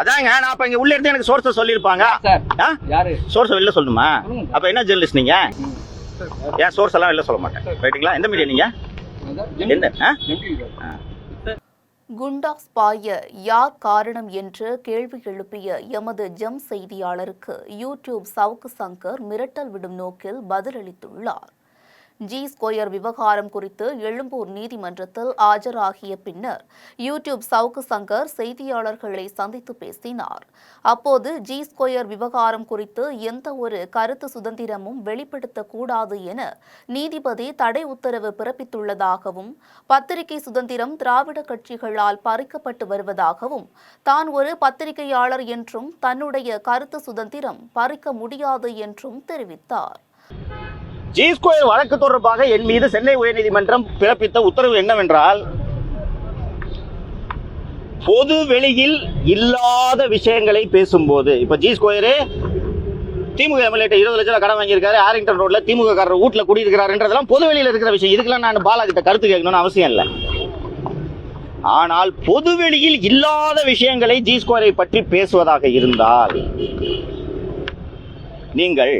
அதாங்க நான் அப்ப இங்க உள்ள இருந்து எனக்கு சோர்ஸ சொல்லிருப்பாங்க சோர்ஸ் வெளில சொல்லணுமா. அப்ப என்ன ஜெர்னலிஸ்ட் நீங்க? ஏன் சோர்ஸ் எல்லாம் வெளில சொல்ல மாட்டேன். ரைட்டுங்களா எந்த மீடியா நீங்க? குண்டாஸ் பாய யார் காரணம் என்று கேள்வி எழுப்பிய எமது ஜெம் செய்தியாளருக்கு யூடியூப் சவுக்கு சங்கர் மிரட்டல் விடும் நோக்கில் பதிலளித்துள்ளார். ஜி ஸ்கொயர் விவகாரம் குறித்து எழும்பூர் நீதிமன்றத்தில் ஆஜராகிய பின்னர் யூடியூப் சவுக்கு சங்கர் செய்தியாளர்களை சந்தித்து பேசினார். அப்போது ஜி ஸ்கொயர் விவகாரம் குறித்து எந்த ஒரு கருத்து சுதந்திரமும் வெளிப்படுத்தக்கூடாது என நீதிபதி தடை உத்தரவு பிறப்பித்துள்ளதாகவும் பத்திரிகை சுதந்திரம் திராவிட கட்சிகளால் பறிக்கப்பட்டு வருவதாகவும் தான் ஒரு பத்திரிகையாளர் என்றும் தன்னுடைய கருத்து சுதந்திரம் பறிக்க முடியாது என்றும் தெரிவித்தார். ஜி ஸ்கொயர் வழக்கு தொடர்பாக என் மீது சென்னை உயர்நீதிமன்றம் பிறப்பித்த உத்தரவு என்னவென்றால் பொது வெளியில் இல்லாத விஷயங்களை பேசும்போது இப்ப ஜி ஸ்கொயரு திமுக எம்எல்ஏ இருபது லட்சம் ரூபாய் கடன் வாங்கியிருக்காரு ஆரிங்டன் ரோட்ல திமுக காரர் வீட்டில் குடியிருக்கிறாருன்றதெல்லாம் பொது வெளியில் இருக்கிற விஷயம். இதுக்கெல்லாம் நான் பாலா கிட்ட கருத்து கேட்கணும்னு அவசியம் இல்லை. ஆனால் பொது வெளியில் இல்லாத விஷயங்களை ஜி ஸ்கொயரை பற்றி பேசுவதாக இருந்தால் நீங்கள்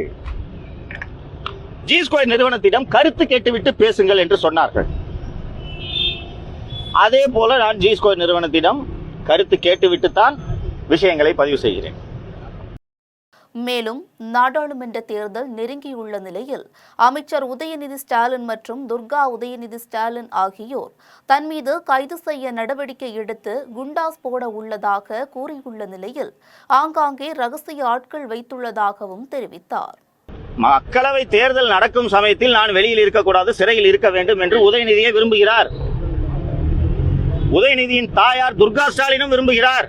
ஜி ஸ்கொயர் நிறுவனத்திடம் கருத்து கேட்டுவிட்டு பேசுங்கள் என்று சொன்னார்கள். அதே போல நான் ஜி ஸ்கொயர் நிறுவனத்திடம் கருத்து கேட்டுவிட்டு தான் விஷயங்களை பதிவு செய்கிறேன். மேலும் நாடாளுமன்ற தேர்தல் நெருங்கியுள்ள நிலையில் அமைச்சர் உதயநிதி ஸ்டாலின் மற்றும் துர்கா உதயநிதி ஸ்டாலின் ஆகியோர் தன் மீது கைது செய்ய நடவடிக்கை எடுத்து குண்டாஸ் போட உள்ளதாக கூறியுள்ள நிலையில் ஆங்காங்கே ரகசிய ஆட்கள் வைத்துள்ளதாகவும் தெரிவித்தார். மக்களவை தேர்தல் நடக்கும் சமயத்தில் நான் வெளியில் இருக்கக்கூடாது சிறையில் இருக்க வேண்டும் என்று உதயநிதியை விரும்புகிறார். உதயநிதியின் தாயார் துர்கா ஸ்டாலினும் விரும்புகிறார்.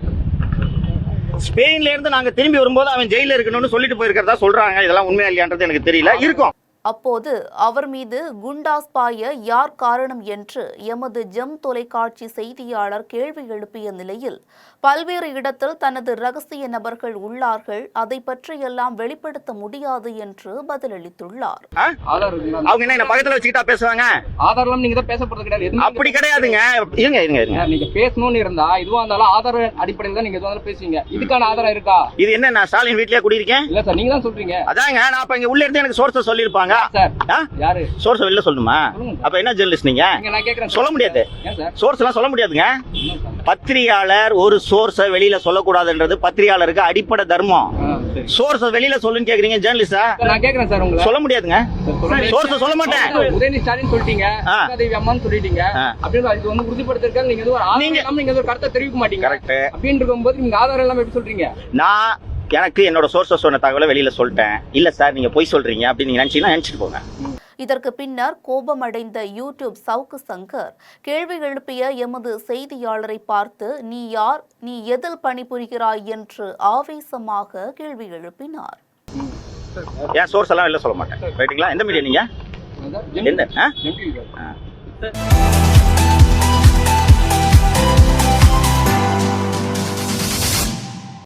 ஸ்பெயின்ல இருந்து நாங்க திரும்பி வரும்போது அவன் ஜெயில இருக்கணும்னு சொல்லிட்டு போயிருக்கிறதா சொல்றாங்க. இதெல்லாம் உண்மையா இல்லையான்றது எனக்கு தெரியல. இருக்கும். அப்போது அவர் மீது குண்டாஸ் பாய யார் காரணம் என்று எமது ஜெம் தொலைக்காட்சி செய்தியாளர் கேள்வி எழுப்பிய நிலையில் பல்வேறு இடத்தில் தனது ரகசிய நபர்கள் உள்ளார்கள். அதை பற்றியெல்லாம் வெளிப்படுத்த முடியாது என்று பதிலளித்துள்ளார்? அவங்க என்ன என்ன பக்கத்துல வச்சுக்கிட்டா பேசுவாங்க? ஆதார்லாம் நீங்க தான் பேச போறது கிடையாது. அப்படி கிடையாதுங்க. இருங்க இருங்க இருங்க. நீங்க பேசணும்னு இருந்தா இதுவா இருந்தாலும் ஆதார அடிப்படையில் தான் நீங்க எதுவா இருந்தாலும் பேசுவீங்க. இதுக்கான ஆதாரம் இருக்கா? இது என்ன நான் ஸ்டாலின் வீட்லயே குடியிருக்கேன்? இல்ல சார் நீங்க தான் சொல்றீங்க. அதாங்க நான் அப்ப இங்க உள்ள இருந்து எனக்கு சோர்ஸ சொல்லிருப்பாங்க ஆ? யாரு? சோர்ஸ் வெளில சொல்லணுமா. அப்ப என்ன ஜெர்னலிஸ்ட் நீங்க? சொல்ல முடியாது. சோர்ஸ் எல்லாம் சொல்ல முடியாதுங்க? பத்திரிகையாளர் ஒரு சோர்ஸ வெளியில சொல்லக்கூடாதுன்றது பத்திரிகையாளருக்கு அடிப்படை தர்மம். சோர்ஸ வெளியில சொல்லுன்னு கேக்குறீங்க ஜேர்னலிஸ்டா நான் கேக்குறேன் சார் சொல்ல முடியாதுங்க. சோர்ஸ சொல்ல மாட்டேன். உதயநிதி ஸ்டாலின் சொல்லிட்டீங்க. தேவி அம்மான்னு சொல்லிட்டீங்க. அப்படின்னு இது வந்து உறுதிப்படுத்திருக்காரு. நீங்க எதுவும் நீங்க- எதுவும் கருத்தை தெரிவிக்க மாட்டீங்க. கரெக்ட் அப்படின்னு இருக்கும்போது நீங்க ஆதாரம் இல்லாம எப்படி சொல்றீங்க? நான் எனக்கு என்னோட சோர்ஸ சொன்ன தகவலை வெளியில சொல்லிட்டேன். இல்ல சார் நீங்க போய் சொல்றீங்க அப்படின்னு நீங்க நினைச்சீங்கன்னா நினைச்சிட்டு போங்க. இதற்கு பின்னர் கோபமடைந்த யூடியூப் சவுக்கு சங்கர் கேள்வி எழுப்பிய எமது செய்தியாளரை பார்த்து நீ யார்? நீ எதில் பணிபுரிகிறாய்? என்று ஆவேசமாக கேள்வி எழுப்பினார். என் சோர்ஸ் எல்லாம் வெளில சொல்ல மாட்டேன்? ரைட்டுங்களா எந்த மீடியா நீங்க? அதான், எந்த?